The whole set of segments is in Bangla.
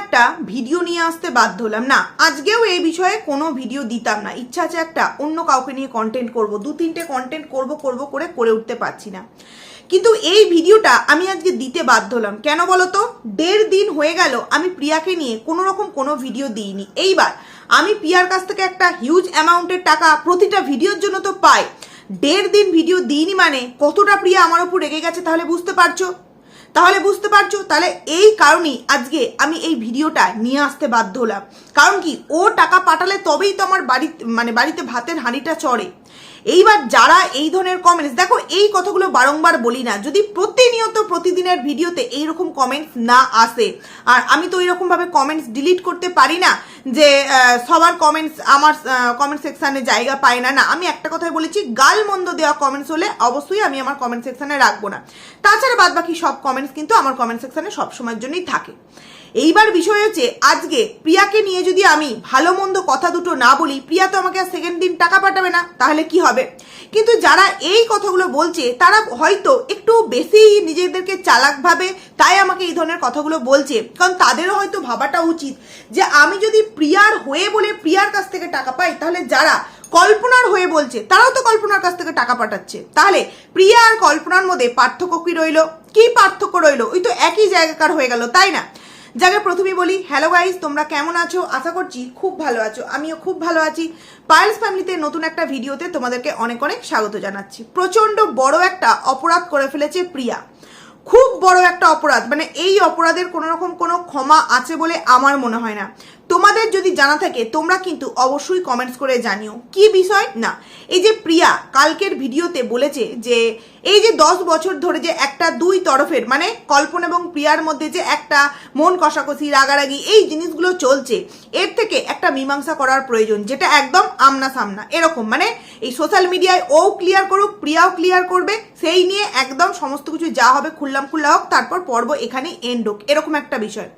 একটা ভিডিও নিয়ে আসতে বাধ্য হলাম। না, আজকেও এই বিষয়ে কোনো ভিডিও দিতাম না। ইচ্ছা আছে একটা অন্য কাউকে নিয়ে কন্টেন্ট করব, দু তিনটে কন্টেন্ট করব করব করে করে উঠতে পারছি না। কিন্তু এই ভিডিওটা আমি আজকে দিতে বাধ্য হলাম। কেন বলো তো দেড় দিন হয়ে গেল আমি প্রিয়াকে নিয়ে কোনো রকম কোনো ভিডিও দিইনি। এইবার আমি প্রিয়ার কাছ থেকে একটা হিউজ অ্যামাউন্টের টাকা প্রতিটা ভিডিওর জন্য তো পাই। দেড় দিন ভিডিও দিইনি মানে কতটা প্রিয়া আমার উপর রেগে গেছে তাহলে বুঝতে পারছ? তাহলে বুঝতে পারছ? তাহলে এই কারণেই আজকে আমি এই ভিডিওটা নিয়ে আসতে বাধ্য হলাম। কারণ কি, ও টাকা পাঠালে তবেই তো আমার বাড়ি মানে বাড়িতে ভাতের হাঁড়িটা চড়ে। এইবার যারা এই ধরনের কমেন্টস দেখো এই কথাগুলো বারংবার বলি না, যদি প্রতিনিয়ত প্রতিদিনের ভিডিওতে এইরকম কমেন্টস না আসে, আর আমি তো এরকম ভাবে কমেন্টস ডিলিট করতে পারি না, যে সবার কমেন্টস আমার কমেন্ট সেকশনে জায়গা পায় না না, আমি একটা কথাই বলেছি, গাল মন্দ দেওয়া কমেন্টস হলে অবশ্যই আমি আমার কমেন্ট সেকশনে রাখব না। তাছাড়া বাদ বাকি সব কমেন্টস কিন্তু আমার কমেন্ট সেকশনে সবসময়ের জন্যই থাকে। এইবার বিষয় হচ্ছে, আজকে প্রিয়াকে নিয়ে যদি আমি ভালো মন্দ কথা দুটো না বলি, প্রিয়া তো আমাকে সেকেন্ড দিন টাকা পাঠাবে না, তাহলে কি হবে? কিন্তু যারা এই কথাগুলো বলছে, তারা হয়তো একটু বেশি নিজেদেরকে চালাক ভাবে তাই আমাকে এই ধরনের কথাগুলো বলছে। কারণ তাদেরও হয়তো ভাবাটা উচিত যে আমি যদি প্রিয়ার হয়ে বলে প্রিয়ার কাছ থেকে টাকা পাই, তাহলে যারা কল্পনার হয়ে বলছে, তারাও তো কল্পনার কাছ থেকে টাকা পাঠাচ্ছে। তাহলে প্রিয়া আর কল্পনার মধ্যে পার্থক্য কি রইল? কি পার্থক্য রইল? ওই তো একই জায়গাকার হয়ে গেল, তাই না? যাকে প্রথমেই বলি হ্যালো গাইজ তোমরা কেমন আছো? আশা করছি খুব ভালো আছো। আমিও খুব ভালো আছি। পায়েলস ফ্যামিলিতে নতুন একটা ভিডিওতে তোমাদেরকে অনেক অনেক স্বাগত জানাচ্ছি। প্রচণ্ড বড় একটা অপরাধ করে ফেলেছে প্রিয়া। খুব বড় একটা অপরাধ। মানে এই অপরাধের কোনো রকম কোনো ক্ষমা আছে বলে আমার মনে হয় না। তোমাদের যদি জানা থাকে, তোমরা কিন্তু অবশ্যই কমেন্টস করে জানিও। কি বিষয়? না। এই যে প্রিয়া কালকের ভিডিওতে বলেছে যে, এই যে দশ বছর ধরে যে একটা দুই তরফের মানে কল্পনা এবং প্রিয়ার মধ্যে যে একটা মন কষাকষি, রাগারাগি, এই জিনিসগুলো চলছে, এর থেকে একটা মীমাংসা করার প্রয়োজন, যেটা একদম আমনা সামনা এরকম মানে এই সোশ্যাল মিডিয়ায় ও ক্লিয়ার করুক, প্রিয়াও ক্লিয়ার করবে, সেই নিয়ে একদম সমস্ত কিছু যা হবে খুললাম খুল্লা হোক, তারপর পর্ব এখানে এন্ড হোক। এরকম একটা বিষয়।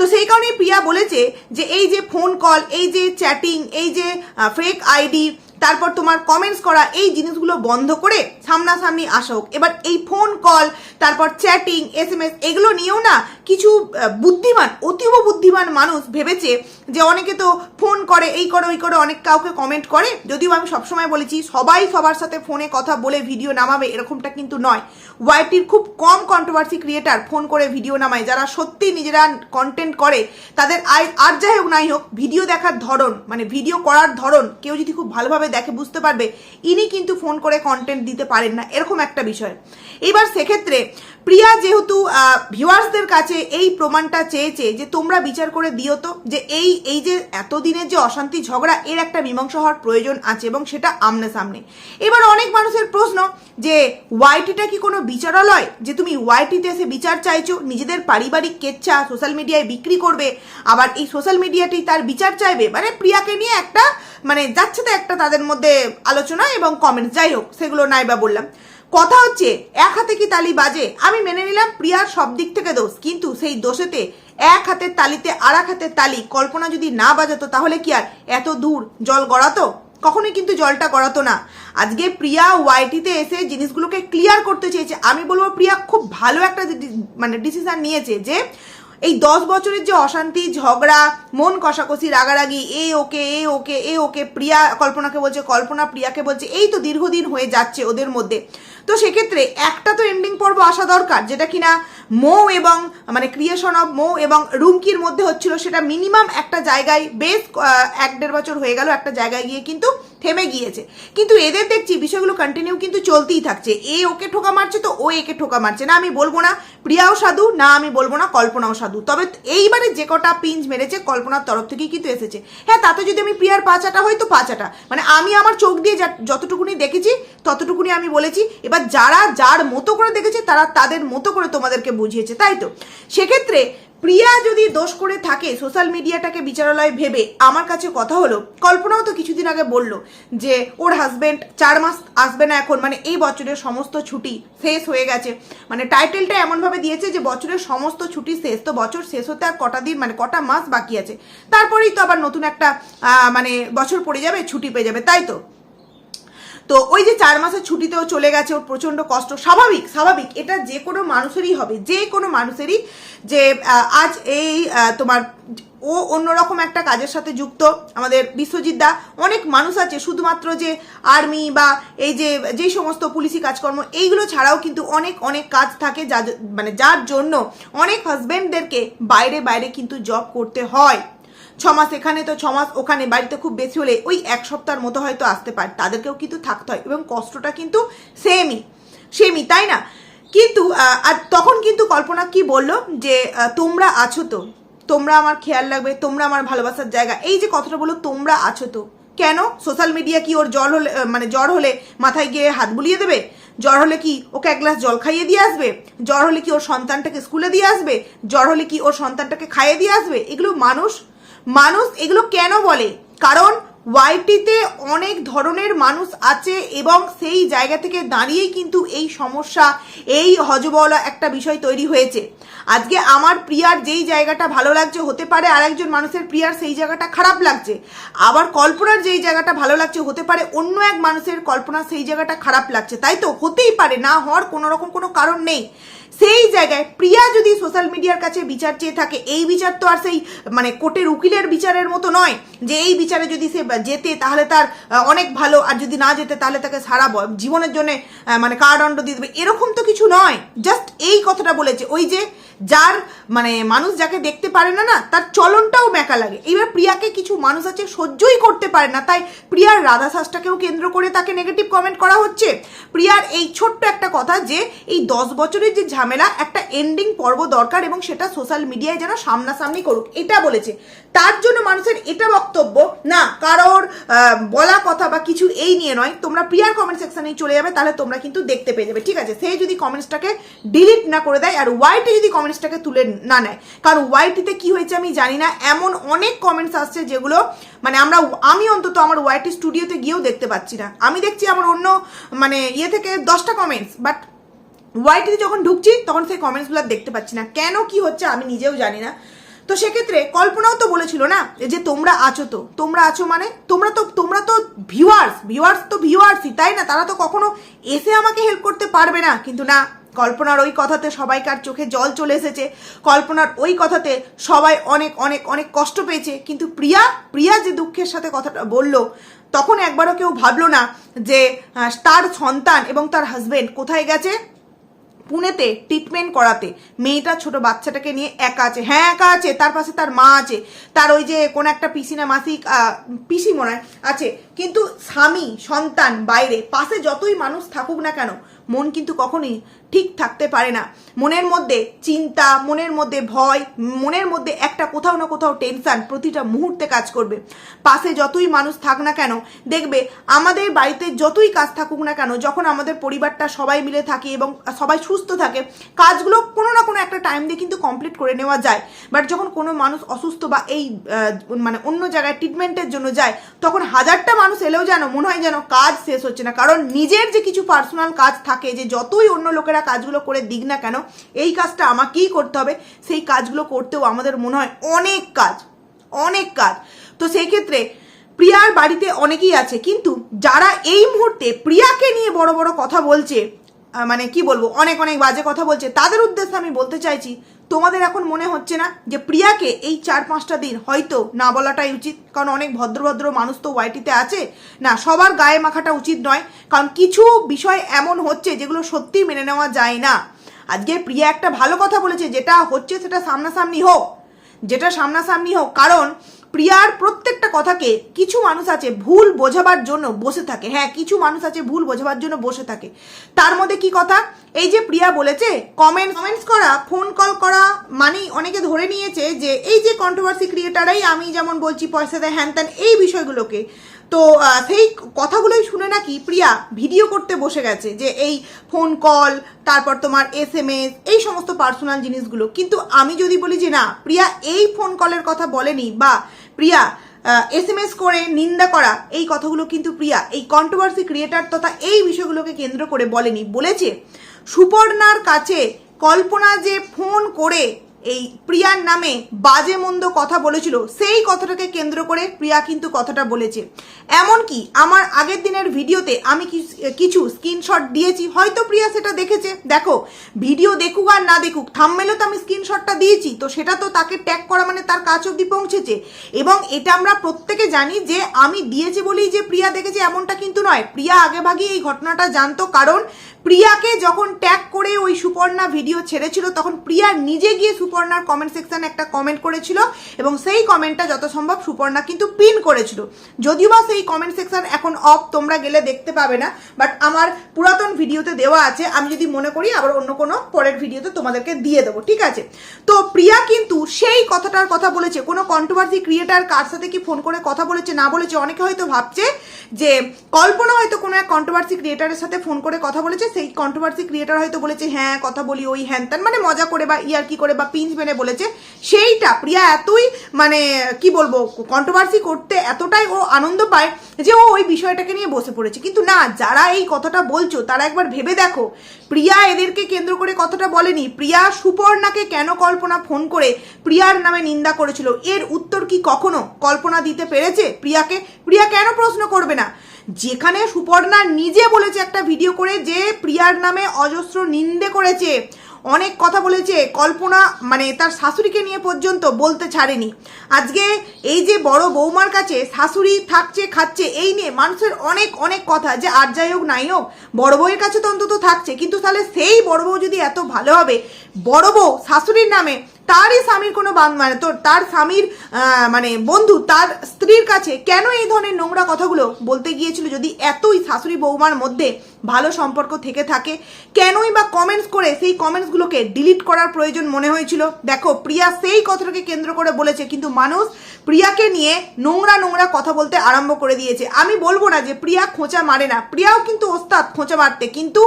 তো সেই কারণে প্রিয়া বলেছে যে এই যে ফোন কল এই যে চ্যাটিং এই যে ফেক আইডি তারপর তোমার কমেন্টস করা, এই জিনিসগুলো বন্ধ করে সামনাসামনি আসা। হোক এবার এই ফোন কল তারপর চ্যাটিং এস এম এস এগুলো নিয়েও না কিছু বুদ্ধিমান, অতীব বুদ্ধিমান মানুষ ভেবেছে যে অনেকে তো ফোন করে, এই করে, ওই করে, অনেক কাউকে কমেন্ট করে। যদিও আমি সবসময় বলেছি, সবাই সবার সাথে ফোনে কথা বলে ভিডিও নামাবে, এরকমটা কিন্তু নয়। ওয়াইটির খুব কম কন্ট্রোভার্সি ক্রিয়েটার ফোন করে ভিডিও নামায়, যারা সত্যি নিজেরা কন্টেন্ট করে, তাদের আয় আর যাই হোক নাই হোক ভিডিও দেখার ধরন মানে ভিডিও করার ধরন, কেউ যদি খুব ভালোভাবে দেখে বুঝতে পারবে, ইনি কিন্তু ফোন করে কন্টেন্ট দিতে পারেন না, এরকম একটা বিষয়। এবার সেক্ষেত্রে প্রিয়া যেহেতু ভিউয়ার্সদের কাছে এই প্রমাণটা চেয়েছে যে তোমরা বিচার করে দিও তো, যে এই এই যে এতদিনের যে অশান্তি ঝগড়া, এর একটা মীমাংসা হওয়ার প্রয়োজন আছে এবং সেটা আমনে সামনে। এবার অনেক মানুষের প্রশ্ন যে ওয়াইটিটা কি কোনো বিচারালয়? যে তুমি ওয়াইটিতে এসে বিচার চাইছো, নিজেদের পারিবারিক কেচ্ছা সোশ্যাল মিডিয়ায় বিক্রি করবে, আবার এই সোশ্যাল মিডিয়াটি তার বিচার চাইবে? মানে প্রিয়াকে নিয়ে একটা মানে যাচ্ছে তো একটা তাদের মধ্যে আলোচনা এবং কমেন্টস যাই হোক, সেগুলো নাই বা বললাম। কথা হচ্ছে, এক হাতে কি তালি বাজে? আমি মেনে নিলাম প্রিয়ার সব দিক থেকে দোষ, কিন্তু সেই দোষেতে এক হাতের তালিতে আর এক হাতের তালি কল্পনা যদি না বাজাতো, তাহলে কি আর এত দূর জল গড়াতো? কখনোই কিন্তু জলটা গড়াতো না। আজকে প্রিয়া ওয়াইটিতে এসে জিনিসগুলোকে ক্লিয়ার করতে চেয়েছে। আমি বলব প্রিয়া খুব ভালো একটা মানে ডিসিশন নিয়েছে যে, এই দশ বছরের যে অশান্তি, ঝগড়া, মন কষাকষি, রাগারাগি, এ ওকে এ ওকে এ ওকে, প্রিয়া কল্পনাকে বলছে, কল্পনা প্রিয়াকে বলছে, এই তো দীর্ঘদিন হয়ে যাচ্ছে ওদের মধ্যে। তো সেক্ষেত্রে একটা তো এন্ডিং পর্ব আসা দরকার, যেটা কিনা মৌ এবং মানে ক্রিয়েশন অফ মৌ এবং রুমকির মধ্যে হচ্ছিল, সেটা মিনিমাম একটা জায়গায়, বেশ এক দেড় বছর হয়ে গেল একটা জায়গায় গিয়ে কিন্তু থেমে গিয়েছে। কিন্তু এদের দেখছি বিষয়গুলো কন্টিনিউ কিন্তু চলতেই থাকছে। এ ওকে ঠোকা মারছে তো ও একে ঠোকা মারছে। না আমি বলব না প্রিয়াও সাধু, না আমি বলব না কল্পনাও সাধু। তবে এইবারে যে কটা পিঞ্জ মেরেছে কল্পনার তরফ থেকেই কিন্তু এসেছে। হ্যাঁ তাতে যদি আমি প্রিয়ার পাঁচাটা হয় তো পাঁচাটা মানে আমি আমার চোখ দিয়ে যতটুকুনি দেখেছি, ততটুকুনি আমি বলেছি। এবার যারা যার মতো করে দেখেছে, তারা তাদের মতো করে তোমাদেরকে বুঝিয়েছে, তাই তো? সেক্ষেত্রে প্রিয়া যদি দোষ করে থাকে সোশ্যাল মিডিয়াটাকে বিচারালয় ভেবে, আমার কাছে কথা হলো, কল্পনাও তো কিছুদিন আগে বলল যে ওর হাজবেন্ড চার মাস আসবে না এখন মানে এই বছরের সমস্ত ছুটি শেষ হয়ে গেছে। মানে টাইটেলটা এমনভাবে দিয়েছে যে বছরের সমস্ত ছুটি শেষ, তো বছর শেষ হতে আর কটা দিন মানে কটা মাস বাকি আছে। তারপরেই তো আবার নতুন একটা মানে বছর পড়ে যাবে, ছুটি পেয়ে যাবে, তাই তো? তো ওই যে চার মাসের ছুটিতেও চলে গেছে, ওর প্রচণ্ড কষ্ট। স্বাভাবিক স্বাভাবিক। এটা যে কোনো মানুষেরই হবে, যে কোনো মানুষেরই যে আজ এই তোমার, ও অন্যরকম একটা কাজের সাথে যুক্ত। আমাদের বিশ্বজিৎ দা, অনেক মানুষ আছে, শুধুমাত্র যে আর্মি বা এই যে যে সমস্ত পুলিশি কাজকর্ম, এইগুলো ছাড়াও কিন্তু অনেক অনেক কাজ থাকে যা মানে যার জন্য অনেক হাজব্যান্ডদেরকে বাইরে বাইরে কিন্তু জব করতে হয়। ছ মাস এখানে তো ছ মাস ওখানে, বাড়িতে খুব বেশি হলে ওই এক সপ্তাহের মতো হয়তো আসতে পারে। তাদেরকেও কিন্তু থাকতে হয় এবং কষ্টটা কিন্তু সেমই সেমই তাই না? কিন্তু আর তখন কিন্তু কল্পনা কি বলল যে তোমরা আছো তো, তোমরা আমার খেয়াল রাখবে, তোমরা আমার ভালোবাসার জায়গা। এই যে কথাটা বলো তোমরা আছো তো, কেন? সোশ্যাল মিডিয়া কি ওর জল হলে মানে জ্বর হলে মাথায় গিয়ে হাত বুলিয়ে দেবে? জ্বর হলে কি ওকে এক গ্লাস জল খাইয়ে দিয়ে আসবে? জ্বর হলে কি ওর সন্তানটাকে স্কুলে দিয়ে আসবে? জ্বর হলে কি ওর সন্তানটাকে খাইয়ে দিয়ে আসবে? এগুলো মানুষ মানুষ এগুলো কেন বলে? কারণ ওয়াইটিতে অনেক ধরনের মানুষ আছে এবং সেই জায়গা থেকে দাঁড়িয়েই কিন্তু এই সমস্যা, এই হজবলা একটা বিষয় তৈরি হয়েছে। আজকে আমার প্রিয়ার যেই জায়গাটা ভালো লাগছে হতে পারে, আরেকজন মানুষের প্রিয়ার সেই জায়গাটা খারাপ লাগছে। আবার কল্পনার যেই জায়গাটা ভালো লাগছে হতে পারে, অন্য এক মানুষের কল্পনা সেই জায়গাটা খারাপ লাগছে। তাই তো? হতেই পারে, না হওয়ার কোনো রকম কোনো কারণ নেই। সেই জায়গায় প্রিয়া যদি সোশ্যাল মিডিয়ার কাছে বিচার চেয়ে থাকে, এই বিচার তো আর সেই মানে কোর্টের উকিলের বিচারের মতো নয় যে এই বিচারে যদি সে যেতে, তাহলে তার অনেক ভালো, আর যদি না যেতে, তাহলে তাকে সারা জীবনের জন্য মানে কারাদণ্ড দিয়ে দেবে। এরকম তো কিছু নয়। জাস্ট এই কথাটা বলেছে। ওই যে যার মানে মানুষ যাকে দেখতে পারে না না, তার চলনটাও মেকা লাগে। এবার প্রিয়াকে কিছু মানুষ আছে সহ্যই করতে পারে না, তাই প্রিয়ার রাধা শ্বাসটাকেও কেন্দ্র করে তাকে নেগেটিভ কমেন্ট করা হচ্ছে। প্রিয়ার এই ছোট্ট একটা কথা যে, এই দশ বছরের যে ঝামেলা একটা এন্ডিং পর্ব দরকার এবং সেটা সোশ্যাল মিডিয়ায় যেন সামনাসামনি করুক। এটা বলেছে। তার জন্য মানুষের এটা বক্তব্য, না, কারোর বলা কথা বা কিছু এই নিয়ে নয়। তোমরা প্রিয়ার কমেন্ট সেকশনে চলে যাবে, তাহলে তোমরা কিন্তু দেখতে পেয়ে যাবে। ঠিক আছে? সে যদি কমেন্টসটাকে ডিলিট না করে দেয়, আর ওয়াইটি যদি কমেন্টসটাকে তুলে না নেয়। কারণ ওয়াইটিতে কি হয়েছে আমি জানি না। এমন অনেক কমেন্টস আসছে যেগুলো মানে আমরা, আমি অন্তত আমার ওয়াইটি স্টুডিওতে গিয়েও দেখতে পাচ্ছি না। আমি দেখছি আমার অন্য মানে ইয়ে থেকে দশটা কমেন্টস বাট ওয়াইটিতে যখন ঢুকছি, তখন সেই কমেন্টসগুলো দেখতে পাচ্ছি না। কেন, কি হচ্ছে, আমি নিজেও জানি না। তো সেক্ষেত্রে কল্পনাও তো বলেছিল না যে তোমরা আছো তো। তোমরা আছো মানে তোমরা তো তোমরা তো ভিউয়ার্স ভিউয়ার্স তো ভিউয়ার্সই তাই না? তারা তো কখনো এসে আমাকে হেল্প করতে পারবে না। কিন্তু না, কল্পনার ওই কথাতে সবাইকার চোখে জল চলে এসেছে। কল্পনার ওই কথাতে সবাই অনেক অনেক অনেক কষ্ট পেয়েছে। কিন্তু প্রিয়া প্রিয়া যে দুঃখের সাথে কথাটা বলল, তখন একবারও কেউ ভাবলো না যে তার সন্তান এবং তার হাজবেন্ড কোথায় গেছে? পুনেতে ট্রিটমেন্ট করাতে। মেয়েটা ছোট বাচ্চাটাকে নিয়ে একা আছে। হ্যাঁ একা আছে, তার পাশে তার মা আছে। তার ওই যে কোন একটা পিসি না মাসিক পিসি মনে হয়, আছে। কিন্তু স্বামী, সন্তান, বাইরে, পাশে যতই মানুষ থাকুক না কেন, মন কিন্তু কখনোই ঠিক থাকতে পারে না। মনের মধ্যে চিন্তা, মনের মধ্যে ভয়, মনের মধ্যে একটা কোথাও না কোথাও টেনশন প্রতিটা মুহূর্তে কাজ করবে। পাশে যতই মানুষ থাক না কেন, দেখবে আমাদের বাড়িতে যতই কাজ থাকুক না কেন, যখন আমাদের পরিবারটা সবাই মিলে থাকে এবং সবাই সুস্থ থাকে, কাজগুলো কোনো না কোনো একটা টাইম দিয়ে কিন্তু কমপ্লিট করে নেওয়া যায়। বাট যখন কোনো মানুষ অসুস্থ বা এই মানে অন্য জায়গায় ট্রিটমেন্টের জন্য যায়, তখন হাজারটা মানুষ এলেও যেন, মনে হয় যেন কাজ শেষ হচ্ছে না। কারণ নিজের যে কিছু পার্সোনাল কাজ থাকে, যে যতই অন্য লোকেরা কাজগুলো করে দিক না কেন এই কাজটা আমাকেই করতে হবে। সেই কাজগুলো করতেও আমাদের মনে হয় অনেক কাজ অনেক কাজ। তো সেই ক্ষেত্রে প্রিয়ার বাড়িতে অনেকেই আছে, কিন্তু যারা এই মুহূর্তে প্রিয়াকে নিয়ে বড় বড় কথা বলছে মানে কি বলব, অনেক অনেক বাজে কথা বলছে, তাদের উদ্দেশ্যে আমি বলতে চাইছি, তোমাদের এখন মনে হচ্ছে না যে প্রিয়াকে এই চার পাঁচটা দিন হয়তো না বলাটাই উচিত? কারণ অনেক ভদ্র ভদ্র মানুষ তো ওয়াইটিতে আছে। না, সবার গায়ে মাখাটা উচিত নয়, কারণ কিছু বিষয় এমন হচ্ছে যেগুলো সত্যিই মেনে নেওয়া যায় না। আজকে প্রিয়া একটা ভালো কথা বলেছে, যেটা হচ্ছে সেটা সামনাসামনি হোক, যেটা সামনাসামনি হোক। কারণ প্রিয়ার প্রত্যেকটা কথাকে কিছু মানুষ আছে ভুল বোঝাবার জন্য বসে থাকে। হ্যাঁ কিছু মানুষ আছে ভুল বোঝাবার জন্য বসে থাকে। তার মধ্যে কি কথা? এই যে প্রিয়া বলেছে কমেন্ট কমেন্টস করা ফোন কল করা মানেই অনেকে ধরে নিয়েছে যে, এই যে কন্ট্রোভার্সি ক্রিয়েটারাই আমি যেমন বলছি পয়সা দেয় হ্যান ত্যান এই বিষয়গুলোকে তো সেই কথাগুলোই শুনে নাকি প্রিয়া ভিডিও করতে বসে গেছে যে এই ফোন কল তারপর তোমার এস এম এস এই সমস্ত পার্সোনাল জিনিসগুলো। কিন্তু আমি যদি বলি যে না, প্রিয়া এই ফোন কলের কথা বলেনি বা প্রিয়া এস এম এস করে নিন্দা করা, এই কথাগুলো কিন্তু প্রিয়া, এই কন্ট্রোভার্সি ক্রিয়েটার তথা এই বিষয়গুলোকে কেন্দ্র করে বলেনি। বলেছে, সুপর্ণার কাছে কল্পনা যে ফোন করে এই প্রিয়ার নামে বাজে মন্দ কথা বলেছিল, সেই কথাটাকে কেন্দ্র করে প্রিয়া কিন্তু কথাটা বলেছে। এমনকি আমার আগের দিনের ভিডিওতে আমি কিছু স্ক্রিনশট দিয়েছি, হয়তো প্রিয়া সেটা দেখেছে। দেখো, ভিডিও দেখুক আর না দেখুক থামমেলেও তো আমি স্ক্রিনশটটা দিয়েছি, তো সেটা তো তাকে ট্যাগ করা মানে তার কাজ অব্দি পৌঁছেছে। এবং এটা আমরা প্রত্যেকে জানি যে আমি দিয়েছি বলেই যে প্রিয়া দেখেছে, এমনটা কিন্তু নয়। প্রিয়া আগেভাগেই এই ঘটনাটা জানতো, কারণ প্রিয়াকে যখন ট্যাগ করে ওই সুপর্ণা ভিডিও ছেড়েছিল, তখন প্রিয়া নিজে গিয়ে সুপর্ণার কমেন্ট সেকশনে একটা কমেন্ট করেছিল এবং সেই কমেন্টটা যত সম্ভব সুপর্ণা কিন্তু পিন করেছিল। যদিও বা সেই কমেন্ট সেকশন এখন অফ তোমরা গেলে দেখতে পাবে না বাট আমার পুরাতন ভিডিওতে দেওয়া আছে, আমি যদি মনে করি আবার অন্য কোনো পরের ভিডিওতে তোমাদেরকে দিয়ে দেবো, ঠিক আছে? তো প্রিয়া কিন্তু সেই কথাটার কথা বলেছে, কোনো কন্ট্রোভার্সি ক্রিয়েটার কার সাথে কি ফোন করে কথা বলেছে না বলেছে, অনেকে হয়তো ভাবছে যে কল্পনা হয়তো কোনো এক কন্ট্রোভার্সি ক্রিয়েটারের সাথে ফোন করে কথা বলেছে সেই কন্ট্রোভার্সি ক্রিয়েটার হয়তো বলেছে হ্যাঁ কথা বলি ওই হ্যান ত্যান মানে মজা করে বা ইয়ার কি করে বা পিঞ্চ মেনে বলেছে, সেইটা প্রিয়া এতই মানে কি বলব কন্ট্রোভার্সি করতে এতটাই ও আনন্দ পায় যে ও ওই বিষয়টাকে নিয়ে বসে পড়েছে। কিন্তু না, যারা এই কথাটা বলছো, তারা একবার ভেবে দেখো, প্রিয়া এদেরকে কেন্দ্র করে কথাটা বলেনি। প্রিয়া সুপর্ণাকে কেন কল্পনা ফোন করে প্রিয়ার নামে নিন্দা করেছিল? এর উত্তর কি কখনো কল্পনা দিতে পেরেছে প্রিয়াকে? প্রিয়া কেন প্রশ্ন করবে না? যেখানে সুপর্ণা নিজে বলেছে একটা ভিডিও করে যে প্রিয়ার নামে অজস্র নিন্দে করেছে। অনেক কথা বলেছে, কল্পনা মানে তার শাশুড়িকে নিয়ে পর্যন্ত বলতে ছাড়েনি। আজকে এই যে বড় বৌমার কাছে শাশুড়ি থাকছে, খাচ্ছে, এই নিয়ে মানুষের অনেক অনেক কথা যে আর যাই হোক, নাই হোক, বড় বউয়ের কাছে তো অন্তত থাকছে। কিন্তু তাহলে সেই বড় বউ যদি এত ভালো হবে, বড় বউ শাশুড়ির নামে তারই স্বামীর কোনো বান মানে তোর, তার স্বামীর মানে বন্ধু, তার স্ত্রীর কাছে কেন এই ধরনের নোংরা কথাগুলো বলতে গিয়েছিল যদি এতই শাশুড়ি বৌমার মধ্যে? ভালো সম্পর্ক থেকে থাকে। কেনই বা কমেন্টস করে সেই কমেন্টসগুলোকে ডিলিট করার প্রয়োজন মনে হয়েছিল। দেখো, প্রিয়া সেই কথাটাকে কেন্দ্র করে বলেছে, কিন্তু মানুষ প্রিয়াকে নিয়ে নোংরা নোংরা কথা বলতে আরম্ভ করে দিয়েছে। আমি বলব না যে প্রিয়া খোঁচা মারে না। প্রিয়াও কিন্তু ওস্তাদ খোঁচা মারতে, কিন্তু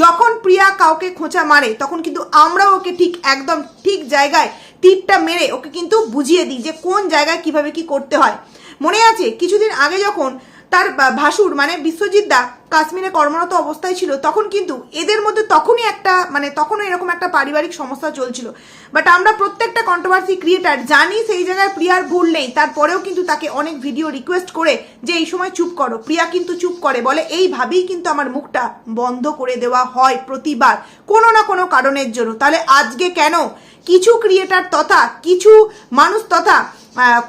যখন প্রিয়া কাউকে খোঁচা মারে, তখন কিন্তু আমরাও ওকে ঠিক একদম ঠিক জায়গায় তীরটা মেরে ওকে কিন্তু বুঝিয়ে দিই যে কোন জায়গায় কীভাবে কি করতে হয়। মনে আছে, কিছুদিন আগে যখন তার ভাসুর মানে বিশ্বজিৎ দা কাশ্মীরে কর্মরত অবস্থায় ছিল, তখন কিন্তু এদের মধ্যে তখনই একটা মানে তখনও এরকম একটা পারিবারিক সমস্যা চলছিল। বাট আমরা প্রত্যেকটা কন্ট্রোভার্সি ক্রিয়েটার জানি, সেই জায়গায় প্রিয়ার ভুল নেই। তারপরেও কিন্তু তাকে অনেক ভিডিও রিকোয়েস্ট করে যে, এই সময় চুপ করো। প্রিয়া কিন্তু চুপ করে, বলে, এইভাবেই কিন্তু আমার মুখটা বন্ধ করে দেওয়া হয় প্রতিবার, কোনো না কোনো কারণের জন্য। তাহলে আজকে কেন? কিছু ক্রিয়েটার তথা, কিছু মানুষ তথা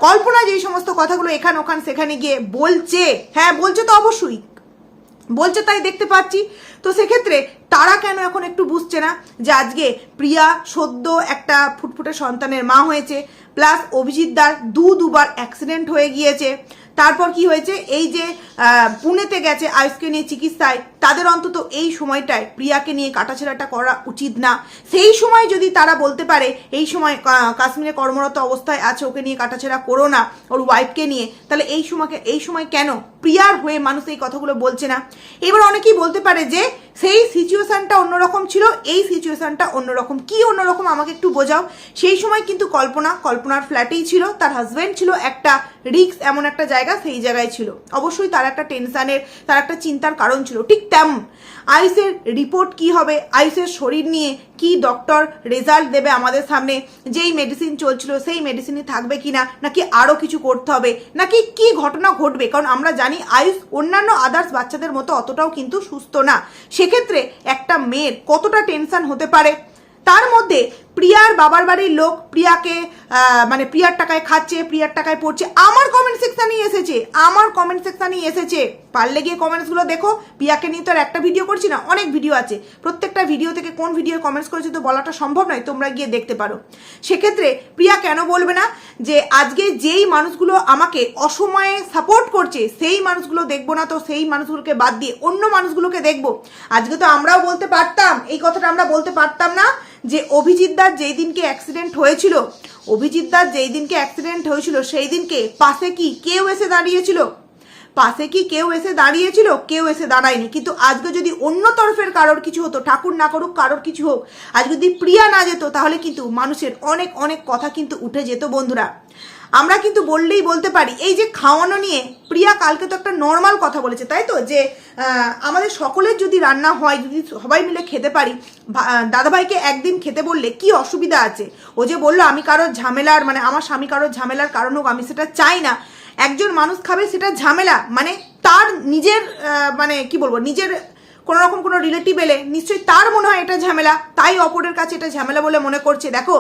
কল্পনা যেই সমস্ত কথাগুলো এখানে, ওখান, সেখানে গিয়ে বলছে। হ্যাঁ বলছে তো অবশ্যই। বলছে তাই দেখতে পাচ্ছি। তো সেক্ষেত্রে তারা কেন এখন একটু বুঝছে না যে আজকে প্রিয়া সদ্য একটা ফুটফুটে সন্তানের মা হয়েছে, প্লাস অভিজিৎ দার দু দুবার অ্যাক্সিডেন্ট হয়ে গিয়েছে। তারপর কি হয়েছে? এই যে পুনেতে গেছে আয়ুষকে নিয়ে চিকিৎসায়, তাদের অন্তত এই সময়টায় প্রিয়াকে নিয়ে কাটাছেড়াটা করা উচিত না। সেই সময় যদি তারা বলতে পারে, এই সময় কাশ্মীরে কর্মরত অবস্থায় আছে, ওকে নিয়ে কাটাছেড়া করো না, ওর ওয়াইফকে নিয়ে, তাহলে এই সময়কে এই সময় কেন? প্রিয়ার হয়ে মানুষ এই কথাগুলো বলছে না। এবার অনেকেই বলতে পারে যে সেই সিচুয়েশানটা অন্যরকম ছিল, এই সিচুয়েশনটা অন্যরকম। কি অন্যরকম আমাকে একটু বোঝাও। সেই সময় কিন্তু কল্পনা, কল্পনার ফ্ল্যাটেই ছিল, তার হাজব্যান্ড ছিল একটা রিক্স এমন একটা জায়গা, সেই জায়গায় ছিল। অবশ্যই তার একটা টেনশানের তার একটা চিন্তার কারণ ছিল। ঠিক তেমন আইসের রিপোর্ট কি হবে? আইসের শরীর নিয়ে কি ডক্টর রেজাল্ট দেবে আমাদের সামনে? যেই মেডিসিন চলছিল, সেই মেডিসিনই থাকবে কি না নাকি আরও কিছু করতে হবে? নাকি কি ঘটনা ঘটবে? কারণ আমরা জানি আয়ুষ অন্যান্য আদার্স বাচ্চাদের মতো অতটাও কিন্তু সুস্থ না। সেক্ষেত্রে একটা মেয়ের কতটা টেনশন হতে পারে? তার মধ্যে প্রিয়ার বাবার বাড়ির লোক প্রিয়াকে মানে প্রিয়ার টাকায় খাচ্ছে, প্রিয়ার টাকায় পড়ছে। আমার কমেন্ট সেকশানেই এসেছে, আমার কমেন্ট সেকশানেই এসেছে। পারলে গিয়ে কমেন্টসগুলো দেখো। প্রিয়াকে নিয়ে তো আর একটা ভিডিও করছি না, অনেক ভিডিও আছে। প্রত্যেকটা ভিডিও থেকে কোন ভিডিও কমেন্টস করেছে তো বলাটা সম্ভব নয়, তোমরা গিয়ে দেখতে পারো। সেক্ষেত্রে প্রিয়া কেন বলবে না যে, আজকে যেই মানুষগুলো আমাকে অসময়ে সাপোর্ট করছে, সেই মানুষগুলো দেখব না তো, সেই মানুষগুলোকে বাদ দিয়ে অন্য মানুষগুলোকে দেখব। আজকে তো আমরাও বলতে পারতাম, এই কথাটা আমরা বলতে পারতাম না যে, অভিজিৎ দার যেই দিনকে অ্যাক্সিডেন্ট হয়েছিল, অভিজিৎ দার যেই দিনকে অ্যাক্সিডেন্ট হয়েছিল, সেই দিনকে পাশে কি কেউ এসে দাঁড়িয়েছিল? পাশে কি কেউ এসে দাঁড়িয়েছিল? কেউ এসে দাঁড়ায়নি। কিন্তু আজকে যদি অন্য তরফের কারোর কিছু হতো, ঠাকুর না করুক, কারোর কিছু হোক আজ যদি প্রিয়া না যেত, তাহলে কিন্তু মানুষের অনেক অনেক কথা কিন্তু উঠে যেত বন্ধুরা। আমরা কিন্তু বললেই বলতে পারি, এই যে খাওয়ানো নিয়ে প্রিয়া কালকে তো একটা নর্মাল কথা বলেছে, তাই তো? যে আমাদের সকলের যদি রান্না হয়, যদি সবাই মিলে খেতে পারি দাদাভাইকে একদিন খেতে বললে কি অসুবিধা আছে? ও যে বলল, আমি কারোর ঝামেলার মানে আমার স্বামী কারোর ঝামেলার কারণ হোক, আমি সেটা চাই না। একজন মানুষ খাবে, সেটা ঝামেলা মানে তার নিজের মানে কি বলব, নিজের কোনো রকম কোনো রিলেটিভ এলে নিশ্চয়ই তার মনে হয় এটা ঝামেলা, তাই অপরের কাছে এটা ঝামেলা বলে মনে করছে। দেখো,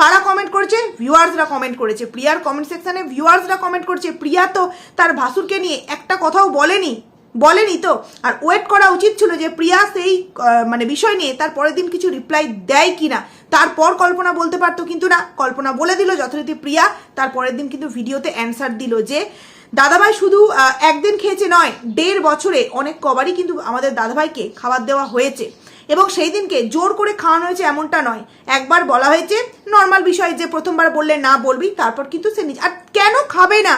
কারা কমেন্ট করেছে? ভিউয়ার্সরা কমেন্ট করেছে। প্রিয়ার কমেন্ট সেকশানে ভিউয়ার্সরা কমেন্ট করছে। প্রিয়া তো তার ভাসুরকে নিয়ে একটা কথাও বলেনি বলেনি তো। আর ওয়েট করা উচিত ছিল যে প্রিয়া সেই মানে বিষয় নিয়ে তার পরের দিন কিছু রিপ্লাই দেয় কি না তারপর কল্পনা বলতে পারতো কিন্তু না। কল্পনা বলে দিল যথারীতি প্রিয়া। তার পরের দিন কিন্তু ভিডিওতে অ্যান্সার দিল যে দাদাভাই শুধু একদিন খেয়েছে নয়, দেড় বছরে অনেক কবারই কিন্তু আমাদের দাদাভাইকে খাবার দেওয়া হয়েছে। এবং সেই দিনকে জোর করে খাওয়ানো হয়েছে এমনটা নয়। একবার বলা হয়েছে নর্মাল বিষয় যে প্রথমবার বললে না বলবি, তারপর কিন্তু সে নিজ আর কেন খাবে না?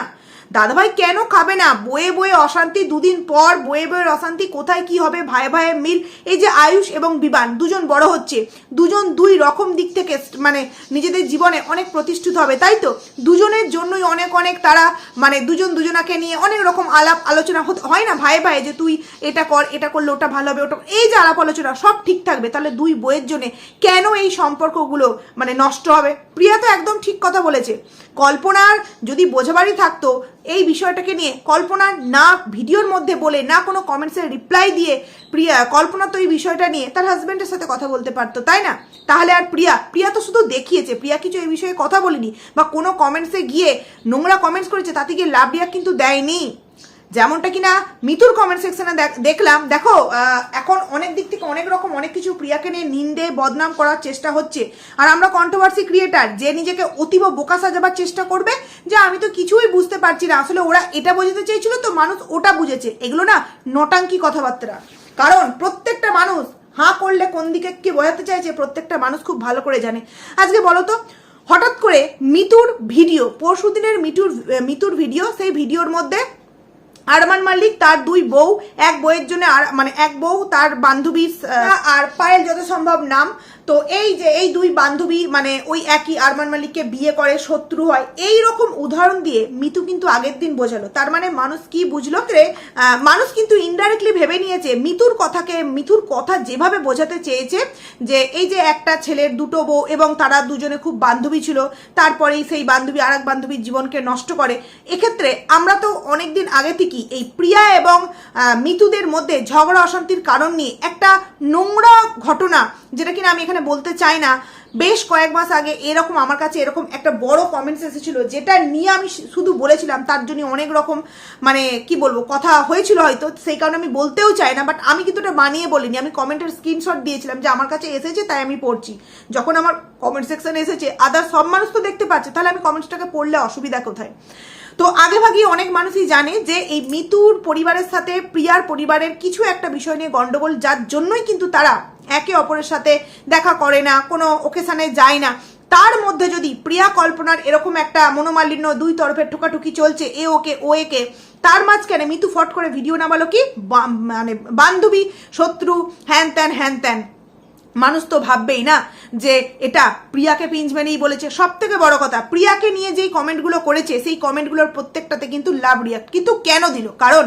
দাদাভাই কেন খাবে না? বয়ে বয়ে অশান্তি, দুদিন পর বয়ে বয়ে অশান্তি, কোথায় কি হবে? ভাই ভাইয়ের মিল, এই যে আয়ুষ এবং বিবান, দুজন বড় হচ্ছে। দুজন দুই রকম দিক থেকে মানে নিজেদের জীবনে অনেক প্রতিষ্ঠিত হবে, তাই তো? দুজনের জন্যই অনেক অনেক তারা মানে দুজন দুজনাকে নিয়ে অনেক রকম আলাপ আলোচনা হয় না ভাই ভাই যে তুই এটা কর, এটা করলে ওটা ভালো হবে, ওটা এই যে আলাপ আলোচনা সব ঠিক থাকবে, তাহলে দুই বইয়ের জন্যে কেন এই সম্পর্কগুলো মানে নষ্ট হবে? প্রিয়া তো একদম ঠিক কথা বলেছে। কল্পনার যদি বোঝাবারই থাকতো এই বিষয়টাকে নিয়ে কল্পনা না ভিডিওর মধ্যে বলে, না কোনো কমেন্টসের রিপ্লাই দিয়ে প্রিয়া, কল্পনা তো এই বিষয়টা নিয়ে তার হাজব্যান্ডের সাথে কথা বলতে পারতো, তাই না? তাহলে আর প্রিয়া প্রিয়া তো শুধু দেখিয়েছে, প্রিয়া কিছু এই বিষয়ে কথা বলিনি বা কোনো কমেন্টসে গিয়ে নোংরা কমেন্টস করেছে, তাতে গিয়ে লাভ কিন্তু দেয়নি। যেমনটা কিনা মিতুর কমেন্ট সেকশনে দেখলাম, দেখো এখন অনেক দিক থেকে অনেক রকম অনেক কিছু প্রিয়াকে নিয়ে নিন্দে, বদনাম করার চেষ্টা হচ্ছে। আর আমরা কন্ট্রোভার্সি ক্রিয়েটার যে নিজেকে অতীব বোকা সাজাবার চেষ্টা করবে, যে আমি তো কিছুই বুঝতে পারছি না। আসলে ওরা এটা বোঝাতে চেয়েছিল তো মানুষ ওটা বুঝেছে। এগুলো না নটাঙ্কি কথাবার্তা। কারণ প্রত্যেকটা মানুষ হাঁ করলে কোন দিকে কি বোঝাতে চাইছে, প্রত্যেকটা মানুষ খুব ভালো করে জানে। আজকে বলো তো, হঠাৎ করে মিতুর ভিডিও, পরশুদিনের মিতুর মিতুর ভিডিও, সেই ভিডিওর মধ্যে আরমান মাল্লিক, তার দুই বউ, এক বউয়ের জন্য আর মানে এক বউ, তার বান্ধবী আর পায়েল যত সম্ভব নাম। তো এই যে এই দুই বান্ধবী মানে ওই একই আরমান মালিককে বিয়ে করে, শত্রু হয় এই রকম উদাহরণ দিয়ে মিতু কিন্তু আগের দিন বোঝালো। তার মানে মানুষ কি বুঝলো? রে? মানুষ কিন্তু ইনডাইরেক্টলি ভেবে নিয়েছে, মিতুর কথাকে মিথুর কথা যেভাবে বোঝাতে চেয়েছে যে এই যে একটা ছেলের দুটো বউ এবং তারা দুজনে খুব বান্ধবী ছিল, তারপরেই সেই বান্ধবী আর এক বান্ধবীর জীবনকে নষ্ট করে। এক্ষেত্রে আমরা তো অনেকদিন আগে থেকেই এই প্রিয়া এবং মিতুদের মধ্যে ঝগড়া, অশান্তির কারণ নিয়ে একটা নোংরা ঘটনা, যেটা কিনা আমি এখানে বলতে চাই না, বেশ কয়েক মাস আগে এরকম আমার কাছে এরকম একটা বড় কমেন্টস এসেছিল, যেটা নিয়ে আমি শুধু বলেছিলাম, তার জন্য অনেক রকম মানে কি বলব, কথা হয়েছিল হয়তো, সেই কারণে আমি বলতেও চাই না বাট আমি কিন্তু এটা বানিয়ে বলিনি। আমি কমেন্টের স্ক্রিনশট দিয়েছিলাম যে আমার কাছে এসেছে, তাই আমি পড়ছি। যখন আমার কমেন্ট সেকশন এসেছে আদার সব মানুষ তো দেখতে পাচ্ছে, তাহলে আমি কমেন্টসটাকে পড়লে অসুবিধা কোথায়? তো আগে ভাগেই অনেক মানুষই জানে যে এই মিতুর পরিবারের সাথে প্রিয়ার পরিবারের কিছু একটা বিষয় নিয়ে গন্ডগোল, যার জন্যই কিন্তু তারা একে অপরের সাথে দেখা করে না, কোনো ওকেশানে যায় না। তার মধ্যে যদি প্রিয়া কল্পনার এরকম একটা মনোমালিন্য দুই তরফের ঠোকাঠুকি চলছে, এ ওকে, ও একে, তার মাঝখানে মিতু ফট করে ভিডিও নামালো কি? মানে বান্ধবী, শত্রু, হ্যান ত্যান হ্যান ত্যান। মানুষ তো ভাববেই না যে এটা প্রিয়াকে পিঞ্জম্যানেই বলেছে। সব থেকে বড় কথা, প্রিয়াকে নিয়ে যেই কমেন্টগুলো করেছে, সেই কমেন্টগুলোর প্রত্যেকটাতে কিন্তু লাভ রিয়াক্ট কিন্তু কেন দিল? কারণ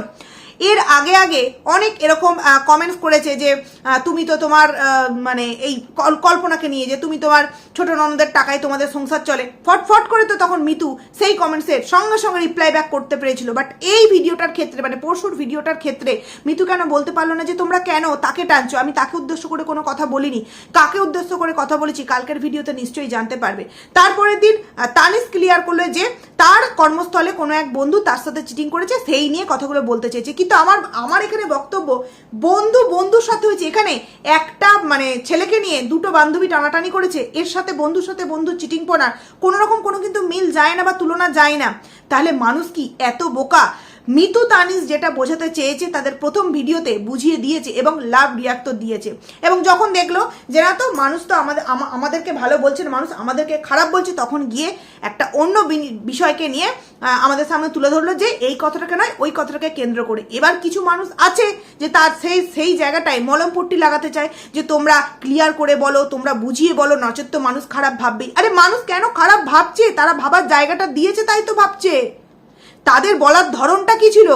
এর আগে আগে অনেক এরকম কমেন্টস করেছে যে তুমি তো তোমার মানে এই কল- কল্পনাকে নিয়ে যে তুমি তোমার ছোট ননদের টাকায় তোমাদের সংসার চলে। ফট ফট করে তো তখন মিতু সেই কমেন্টসের সঙ্গে সঙ্গে রিপ্লাই ব্যাক করতে পেরেছিল। বাট এই ভিডিওটার ক্ষেত্রে মানে পরশুর ভিডিওটার ক্ষেত্রে মিতু কেন বলতে পারল না যে, তোমরা কেন তাকে টানছো? আমি তাকে উদ্দেশ্য করে কোনো কথা বলিনি। কাকে উদ্দেশ্য করে কথা বলেছি? কালকের ভিডিওতে নিশ্চয়ই জানতে পারবে। তারপরের দিন তানিশ ক্লিয়ার করল যে, তার কর্মস্থলে কোনো এক বন্ধু তার সাথে চিটিং করেছে, সেই নিয়ে কথাগুলো বলতে চেয়েছে। কিন্তু আমার আমার এখানে বক্তব্য বন্ধু বন্ধুর সাথে হয়েছে। এখানে একটা মানে ছেলেকে নিয়ে দুটো বান্ধবী টানাটানি করেছে। এর সাথে বন্ধুর সাথে বন্ধু চিটিং পড়ার। কোনো রকম কোনো কিন্তু মিল যায় না বা তুলনা যায় না। তাহলে মানুষ কি এত বোকা? মিতু তানিস যেটা বোঝাতে চেয়েছে, তাদের প্রথম ভিডিওতে বুঝিয়ে দিয়েছে এবং লাভ রিয়াক্ট দিয়েছে। এবং যখন দেখল যে না তো মানুষ তো আমাদের আমাদেরকে ভালো বলছে, মানুষ আমাদেরকে খারাপ বলছে, তখন গিয়ে একটা অন্য বিষয়কে নিয়ে আমাদের সামনে তুলে ধরলো যে এই কথাটাকে নয়, ওই কথাটাকে কেন্দ্র করে। এবার কিছু মানুষ আছে যে তার সেই সেই জায়গাটায় মলম পট্টি লাগাতে চায় যে তোমরা ক্লিয়ার করে বলো, তোমরা বুঝিয়ে বলো নচেত মানুষ খারাপ ভাববেই। আরে মানুষ কেন খারাপ ভাবছে? তারা ভাবার জায়গাটা দিয়েছে, তাই তো ভাবছে। তাদের বলার ধরনটা কি ছিল?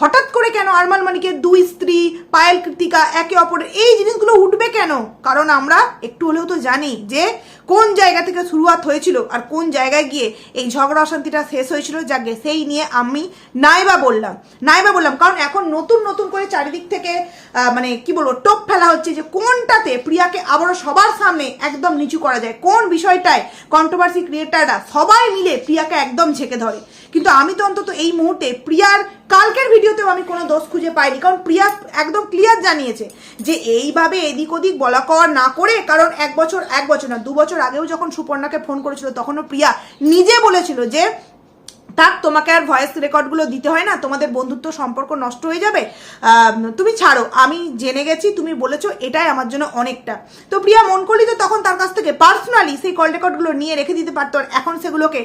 হঠাৎ করে কেন আরমান মানিকের দুই স্ত্রী, পায়েল, কৃতিকা একে অপরের এই জিনিসগুলো উঠবে কেন? কারণ আমরা একটু হলেও তো জানি যে কোন জায়গা থেকে শুরুয়াত হয়েছিল আর কোন জায়গায় গিয়ে এই ঝগড়া অশান্তিটা শেষ হয়েছিল যাকে সেই নিয়ে আমি নাইবা বললাম। নাইবা বললাম, কারণ এখন নতুন নতুন করে চারিদিক থেকে মানে কি বলব, টোপ ফেলা হচ্ছে যে কোনটাতে প্রিয়াকে আবারও সবার সামনে একদম নিচু করা যায়, কোন বিষয়টায় কন্ট্রোভার্সি ক্রিয়েটাররা সবাই মিলে প্রিয়াকে একদম ঝেঁকে ধরে। কিন্তু আমি তো অন্তত এই মুহূর্তে প্রিয়ার কালকের ভিডিওতেও আমি কোনো দোষ খুঁজে পাইনি। কারণ প্রিয়া একদম ক্লিয়ার জানিয়েছে যে এইভাবে এদিক ওদিক বলা কওয়া না করে, কারণ এক বছর এক বছর না, দু বছর আগেও যখন সুপর্ণাকে ফোন করেছিল, তখনও প্রিয়া নিজে বলেছিল যে থাক, তোমাকে আর ভয়েস রেকর্ডগুলো দিতে হয় না, তোমাদের বন্ধুত্ব সম্পর্ক নষ্ট হয়ে যাবে। তুমি ছাড়ো, আমি জেনে গেছি, তুমি বলেছ এটাই আমার জন্য অনেকটা। তো প্রিয়া, মন করলি তো তখন তার কাছ থেকে পার্সোনালি সেই কল রেকর্ডগুলো নিয়ে রেখে দিতে পারতো আর এখন সেগুলোকে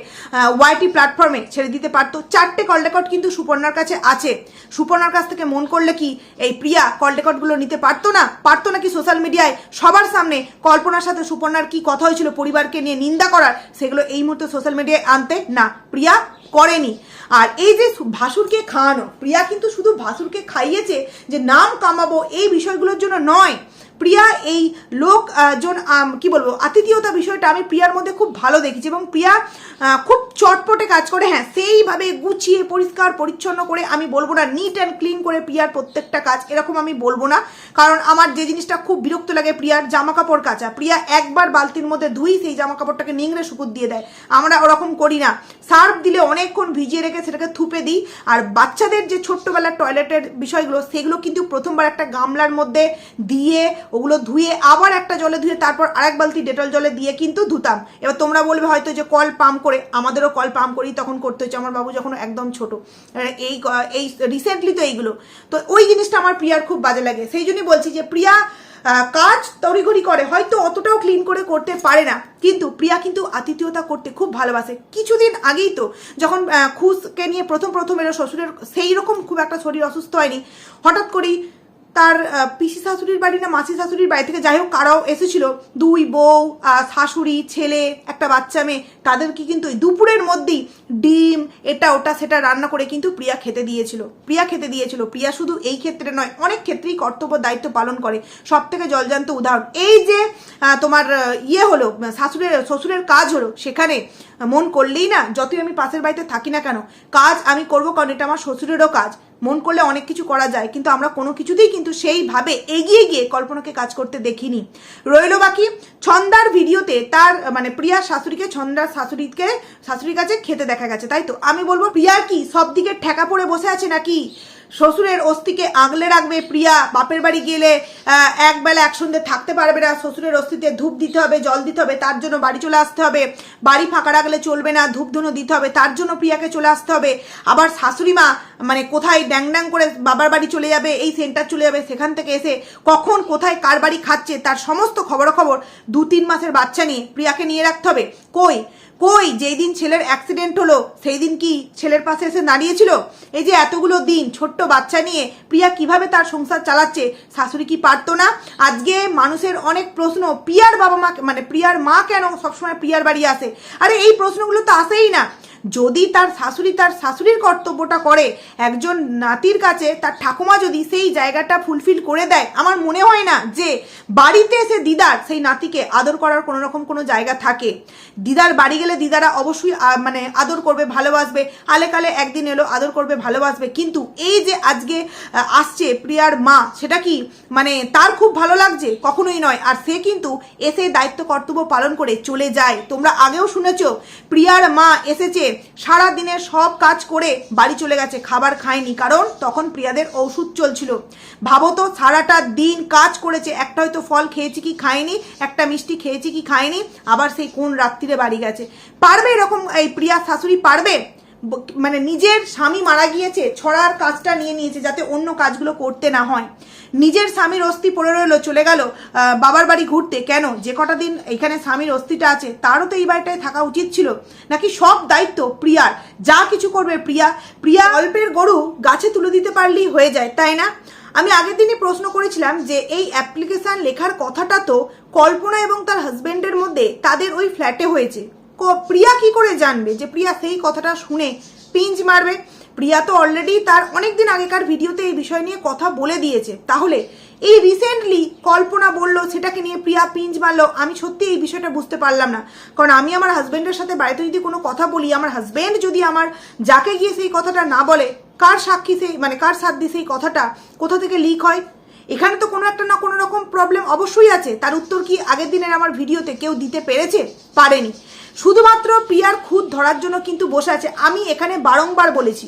ওয়াইটি প্ল্যাটফর্মে ছেড়ে দিতে পারতো। চারটে কল রেকর্ড কিন্তু সুপর্ণার কাছে আছে। সুপর্ণার কাছ থেকে মন করলে কি এই প্রিয়া কল রেকর্ডগুলো নিতে পারতো না? পারতো নাকি সোশ্যাল মিডিয়ায় সবার সামনে কল্পনার সাথে সুপর্ণার কি কথা হয়েছিল পরিবারকে নিয়ে নিন্দা করার? সেগুলো এই মুহূর্তে সোশ্যাল মিডিয়ায় আনতে না। প্রিয়া করেনি। আর এই যে ভাসুরকে খাওয়ানো, প্রিয়া কিন্তু শুধু ভাসুরকে খাইয়েছে যে নাম কামাবো এই বিষয়গুলোর জন্য নয় প্রিয়া এই লোক জন কি বলব, আতিথিয়তা বিষয়টা আমি প্রিয়ার মধ্যে খুব ভালো দেখেছি এবং প্রিয়া খুব চটপটে কাজ করে। হ্যাঁ সেইভাবে গুছিয়ে, পরিষ্কার, পরিচ্ছন্ন করে আমি বলব না নিট অ্যান্ড ক্লিন করে প্রিয়ার প্রত্যেকটা কাজ এরকম আমি বলব না। কারণ আমার যে জিনিসটা খুব বিরক্ত লাগে প্রিয়ার জামা কাপড় কাচা। প্রিয়া একবার বালতির মধ্যে ধুই সেই জামা কাপড়টাকে নিংড়ে সুপুর দিয়ে দেয়। আমরা ওরকম করি না। সার্ফ দিলে অনেকক্ষণ ভিজিয়ে রেখে সেটাকে থুপে দিই। আর বাচ্চাদের যে ছোট্টবেলার টয়লেটের বিষয়গুলো, সেগুলো কিন্তু প্রথমবার একটা গামলার মধ্যে দিয়ে ওগুলো ধুয়ে আবার একটা জলে ধুয়ে তারপর আরেক বালতি ডেটল জলে দিয়ে কিন্তু ধুতাম। এবার তোমরা বলবে হয়তো যে কল পাম্প করে, আমাদেরও কল পাম্প করেই তখন করতে হচ্ছে, আমার বাবু যখন একদম ছোট। এই এই রিসেন্টলি তো এইগুলো। তো ওই জিনিসটা আমার প্রিয়ার খুব বাজে লাগে। সেই জন্যই বলছি যে প্রিয়া কাজ তড়িঘড়ি করে, হয়তো অতটাও ক্লিন করে করতে পারে না। কিন্তু প্রিয়া কিন্তু আতিথেয়তা করতে খুব ভালোবাসে। কিছুদিন আগেই তো যখন খুশকে নিয়ে প্রথম প্রথম এলো শ্বশুরের সেই রকম খুব একটা শরীর অসুস্থ হয়নি, হঠাৎ করেই তার পিসি শাশুড়ির বাড়ি না মাসি শাশুড়ির বাড়ি থেকে যাই হোক কারাও এসেছিল। দুই বউ শাশুড়ি, ছেলে, একটা বাচ্চা মেয়ে, তাদেরকে কিন্তু এই দুপুরের মধ্যেই ডিম, এটা, ওটা, সেটা রান্না করে কিন্তু প্রিয়া খেতে দিয়েছিল। প্রিয়া খেতে দিয়েছিল। প্রিয়া শুধু এই ক্ষেত্রে নয়, অনেক ক্ষেত্রেই কর্তব্য, দায়িত্ব পালন করে। সব থেকে জলজান্ত উদাহরণ, এই যে তোমার ইয়ে হলো, শাশুড়ের, শ্বশুরের কাজ হলো, সেখানে মন করলেই না, যতই আমি পাশের বাড়িতে থাকি না কেন, কাজ আমি করব কারণ এটা আমার শ্বশুরেরও কাজ। মন করলে অনেক কিছু করা যায়, কিন্তু আমরা কোনো কিছুতেই কিন্তু সেইভাবে এগিয়ে গিয়ে কল্পনাকে কাজ করতে দেখিনি। রইল বাকি ছন্দার ভিডিওতে তার মানে প্রিয়ার শাশুড়িকে, ছন্দার শাশুড়িকে, শাশুড়ির কাছে খেতে দেখা গেছে, তাই তো? আমি বলব প্রিয়ার কি সব দিকে ঠেকা পড়ে বসে আছে নাকি? শ্বশুরের অস্থিকে আগলে রাখবে প্রিয়া, বাপের বাড়ি গেলে একবেলা একসঙ্গে থাকতে পারবে না, শ্বশুরের অস্থিতে ধূপ দিতে হবে, জল দিতে হবে, তার জন্য বাড়ি চলে আসতে হবে, বাড়ি ফাঁকা রাখলে চলবে না ধূপ ধুনো দিতে হবে, তার জন্য প্রিয়াকে চলে আসতে হবে। আবার শাশুড়ি মা মানে কোথায় ড্যাং ড্যাং করে বাবার বাড়ি চলে যাবে, এই সেন্টার চলে যাবে, সেখান থেকে এসে কখন কোথায় কার বাড়ি খাচ্ছে, তার সমস্ত খবরাখবর দু তিন মাসের বাচ্চা নিয়ে প্রিয়াকে নিয়ে রাখতে হবে। কই? কই? যেই দিন ছেলের অ্যাক্সিডেন্ট হলো, সেই দিন কি ছেলের পাশে এসে দাঁড়িয়েছিল? এই যে এতগুলো দিন ছোট্ট বাচ্চা নিয়ে প্রিয়া কীভাবে তার সংসার চালাচ্ছে, শাশুড়ি কি পারতো না? আজকে মানুষের অনেক প্রশ্ন, প্রিয়ার বাবা মা মানে প্রিয়ার মা কেন সবসময় প্রিয়ার বাড়ি আসে? আরে এই প্রশ্নগুলো তো আসেই না। যদি তার শাশুড়ি তার শাশুড়ির কর্তব্যটা করে, একজন নাতির কাছে তার ঠাকুমা যদি সেই জায়গাটা ফুলফিল করে দেয়, আমার মনে হয় না যে বাড়িতে এসে দিদার সেই নাতিকে আদর করার কোনো রকম কোনো জায়গা থাকে। দিদার বাড়ি গেলে দিদারা অবশ্যই মানে আদর করবে, ভালোবাসবে। আলে কালে একদিন এলো, আদর করবে, ভালোবাসবে। কিন্তু এই যে আজকে আসছে প্রিয়ার মা, সেটা কি মানে তার খুব ভালো লাগছে? কখনোই নয়। আর সে কিন্তু এসে দায়িত্ব কর্তব্য পালন করে চলে যায়। তোমরা আগেও শুনেছ, প্রিয়ার মা এসেছে সারা দিনের সব কাজ করে বাড়ি চলে গেছে, খাবার খায়নি। কারণ তখন প্রিয়াদের ওষুধ চলছিল। ভাবো তো, সারাটা দিন কাজ করেছে, একটা হয়তো ফল খেয়েছি কি খায়নি, একটা মিষ্টি খেয়েছি কি খায়নি, আবার সেই কোন রাত্রিরে বাড়ি গেছে। পারবে এরকম এই প্রিয়া শাশুড়ি পারবে? মানে নিজের স্বামী মারা গিয়েছে, ছড়ার কাজটা নিয়ে নিয়েছে যাতে অন্য কাজগুলো করতে না হয়। নিজের স্বামীর অস্থি পড়ে রইল, চলে গেল বাবার বাড়ি ঘুরতে। কেন? যে কটা দিন এখানে স্বামীর অস্থিটা আছে, তারও তো এই বাড়িটায় থাকা উচিত ছিল। নাকি সব দায়িত্ব প্রিয়ার? যা কিছু করবে প্রিয়া প্রিয়া অল্পের গরু গাছে তুলে দিতে পারলেই হয়ে যায়, তাই না? আমি আগের দিনই প্রশ্ন করেছিলাম যে, এই অ্যাপ্লিকেশান লেখার কথাটা তো কল্পনা এবং তার হাজবেন্ডের মধ্যে তাদের ওই ফ্ল্যাটে হয়েছে। প্রিয়া কি করে জানবে যে, প্রিয়া সেই কথাটা শুনে পিঞ্চ মারবে? প্রিয়া তো অলরেডি তার অনেক দিন আগেকার ভিডিওতে এই বিষয় নিয়ে কথা বলে দিয়েছে। তাহলে এই রিসেন্টলি কল্পনা বলল, সেটাকে নিয়ে প্রিয়া পিঞ্জ মারলো, আমি সত্যি এই বিষয়টা বুঝতে পারলাম না। কারণ আমি আমার হাজব্যান্ডের সাথে বাড়িতে যদি কোনো কথা বলি, আমার হাজব্যান্ড যদি আমার যাকে গিয়ে সেই কথাটা না বলে, কার সাক্ষী সেই মানে কার সাথ দিয়ে সেই কথাটা কোথা থেকে লিক হয়? এখানে তো কোনো একটা না কোনো রকম প্রবলেম অবশ্যই আছে। তার উত্তর কি আগের দিনের আমার ভিডিওতে কেউ দিতে পেরেছে? পারেনি। শুধুমাত্র প্রিয়ার খুদ ধরার জন্য কিন্তু বসে আছে। আমি এখানে বারংবার বলেছি।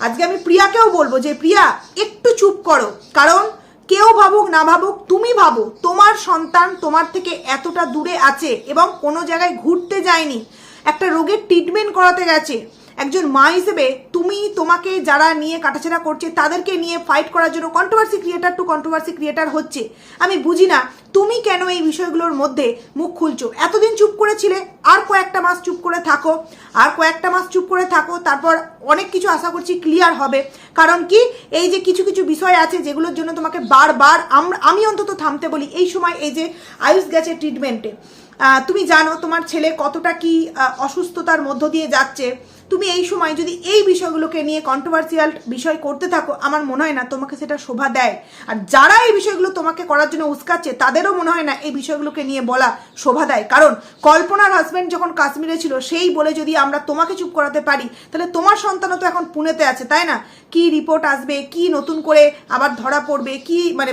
আজকে আমি প্রিয়াকেও বলব যে, প্রিয়া, একটু চুপ করো। কারণ কেউ ভাবুক না ভাবুক, তুমি ভাবো, তোমার সন্তান তোমার থেকে এতটা দূরে আছে এবং কোনো জায়গায় ঘুরতে যায়নি। একটা রোগের ট্রিটমেন্ট করাতে গেছে। একজন মা হিসেবে তুমি তোমাকে যারা নিয়ে কাটাছেড়া করছে, তাদেরকে নিয়ে ফাইট করার জন্য controversy creator to controversy creator হচ্ছে। আমি বুঝি না, তুমি কেন এই বিষয়গুলোর মধ্যে মুখ খুলছো? এতদিন চুপ করেছিলে, আর কয়েকটা মাস চুপ করে থাকো, আর কয়েকটা মাস চুপ করে থাকো, তারপর অনেক কিছু আশা করছি ক্লিয়ার হবে। কারণ কি? এই যে কিছু কিছু বিষয় আছে, যেগুলোর জন্য তোমাকে বারবার আম- অন্তত থামতে বলি, এই সময় এই যে আয়ুষ গেছে ট্রিটমেন্টে তুমি জানো তোমার ছেলে কতটা কি অসুস্থতার মধ্য দিয়ে যাচ্ছে। তুমি এই সময় যদি এই বিষয়গুলোকে নিয়ে কন্ট্রোভার্সিয়াল বিষয় করতে থাকো, আমার মনে হয় না তোমাকে সেটা শোভা দেয়। আর যারা এই বিষয়গুলো তোমাকে করার জন্য উস্কাচ্ছে, তাদেরও মনে হয় না এই বিষয়গুলোকে নিয়ে বলা শোভা দেয়। কারণ কল্পনার হাজব্যান্ড যখন কাশ্মীরে ছিল, সেই বলে যদি আমরা তোমাকে চুপ করাতে পারি, তাহলে তোমার সন্তানও তো এখন পুনেতে আছে, তাই না? কি রিপোর্ট আসবে, কি নতুন করে আবার ধরা পড়বে, কি মানে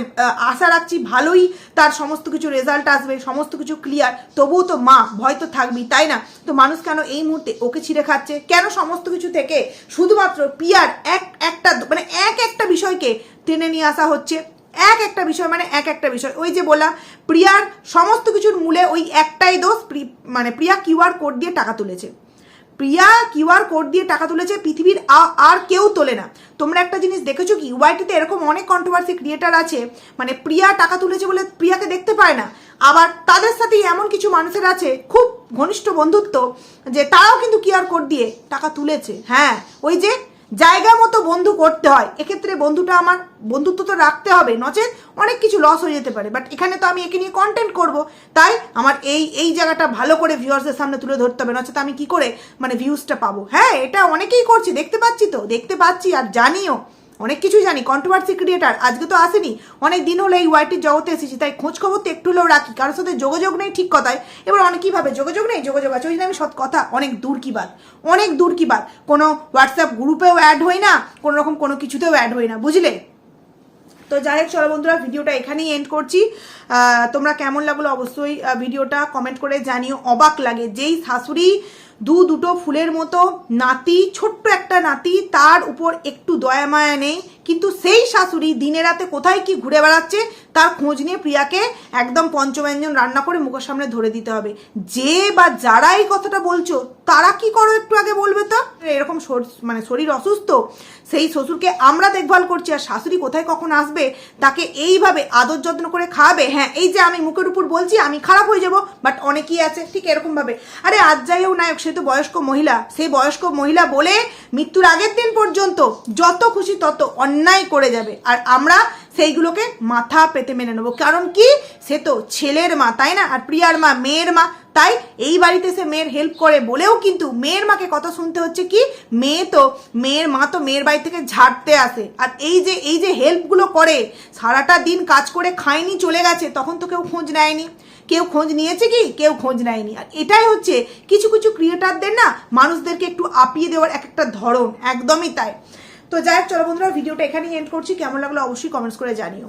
আশা রাখছি ভালোই তার সমস্ত কিছু রেজাল্ট আসবে, সমস্ত কিছু ক্লিয়ার তবুও তো মা, ভয় তো থাকবি তাই না? তো মানুষ কেন এই মুহূর্তে ওকে ছিঁড়ে খাচ্ছে? কেন সমস্ত কিছু থেকে শুধুমাত্র পিয়ার এক, একটা মানে এক একটা বিষয়কে টেনে নিয়ে আসা হচ্ছে। এক একটা বিষয় মানে এক একটা বিষয়। ওই যে বললাম, প্রিয়ার সমস্ত কিছুর মূলে ওই একটাই দোষ মানে প্রিয়া কিউআর কোড দিয়ে টাকা তুলেছে। প্রিয়া কিউআর কোড দিয়ে টাকা তুলেছে, পৃথিবীর আর কেউ তোলে না। তোমরা একটা জিনিস দেখেছ কি? ওয়াইটিতে এরকম অনেক কন্ট্রোভার্সি ক্রিয়েটার আছে মানে প্রিয়া টাকা তুলেছে বলে প্রিয়াকে দেখতে পায় না। আবার তাদের সাথেই এমন কিছু মানুষের আছে, খুব ঘনিষ্ঠ বন্ধুত্ব, যে তারাও কিন্তু কিউআর কোড দিয়ে টাকা তুলেছে। হ্যাঁ ওই যে জায়গা মতো বন্ধু করতে হয়। এক্ষেত্রে বন্ধুটা আমার, বন্ধুত্ব তো রাখতে হবে, নচেত অনেক কিছু লস হয়ে যেতে পারে। বাট এখানে তো আমি একে নিয়ে কন্টেন্ট করব, তাই আমার এই এই জায়গাটা ভালো করে ভিউয়ার্সের সামনে তুলে ধরতে হবে, নচেত আমি কি করে মানে ভিউজটা পাবো। হ্যাঁ এটা অনেকেই করছে, দেখতে পাচ্ছি তো, দেখতে পাচ্ছি আর জানিও। অনেক কিছুই জানি কন্ট্রোভার্সি ক্রিয়েটার আজকে তো আসেনি। অনেক দিন হলো এই ওয়াইটির জগতে এসেছি, তাই খোঁজ খবর তো একটু হলেও রাখি, কারোর সাথে যোগাযোগ নেই ঠিক কথায়। এবার অনেকেই ভাবে? যোগাযোগ নেই? যোগাযোগ আছে, ওই জন্য আমি সৎ কথা, অনেক দূর কি বাদ অনেক দূর কি বাদ কোনো হোয়াটসঅ্যাপ গ্রুপেও অ্যাড হই না, কোনো রকম কোনো কিছুতেও অ্যাড হই না, বুঝলে? তো যাই হোক, চলো বন্ধুরা, ভিডিওটা এখানেই এন্ড করছি। তোমরা কেমন লাগল অবশ্যই ভিডিওটা কমেন্ট করে জানিও, অবাক লাগে। যেই শাশুড়ি দু দুটো ফুলের মতো নাতি, ছোট্ট একটা নাতি, তার উপর একটু দয়া মায়া নেই। কিন্তু সেই শাশুড়ি দিনে রাতে কোথায় কি ঘুরে বেড়াচ্ছে, তার খোঁজ নিয়ে প্রিয়াকে একদম পঞ্চব্যঞ্জন রান্না করে মুখের সামনে ধরে দিতে হবে। যে বা যারা এই কথাটা বলছো, তারা কি করো একটু আগে বলবে তো? এরকম মানে শরীর অসুস্থ, সেই শ্বশুরকে আমরা দেখভাল করছি আর শাশুড়ি কোথায় কখন আসবে, তাকে এইভাবে আদর যত্ন করে খাওয়াবে? হ্যাঁ এই যে আমি মুখের উপর বলছি, আমি খারাপ হয়ে যাব, বাট অনেকেই আছে, ঠিক এরকমভাবে। আরে আজ যাই হোক, নায়ক সে তো বয়স্ক মহিলা, সেই বয়স্ক মহিলা বলে মৃত্যুর আগের দিন পর্যন্ত যত খুশি তত অন্যায় করে যাবে। আর আমরা সেইগুলোকে মাথা পেতে মেনে নেব। কারণ কি? সে তো ছেলের মা, তাই না? আর প্রিয়ার মা মেয়ের মা। তাই এই বাড়িতে সে মেয়ের হেল্প করে বলেও কিন্তু মেয়ের মাকে কথা শুনতে হচ্ছে কি? মেয়ে তো, মেয়ের মা তো মেয়ের বাড়ি থেকে ঝাড়তে আসে। আর এই যে এই যে হেল্পগুলো করে, সারাটা দিন কাজ করে খায়নি চলে গেছে, তখন তো কেউ খোঁজ নেয়নি। কেউ খোঁজ নিয়েছে কি? কেউ খোঁজ নেয়নি। আর এটাই হচ্ছে, কিছু কিছু ক্রিয়েটারদের না মানুষদেরকে একটু আপিয়ে দেওয়ার এক একটা ধরন। একদমই তাই। তো যাই হোক, চলো বন্ধুরা, ভিডিওটা এখানেই এন্ড করছি। কেমন লাগল অবশ্যই কমেন্টস করে জানিও।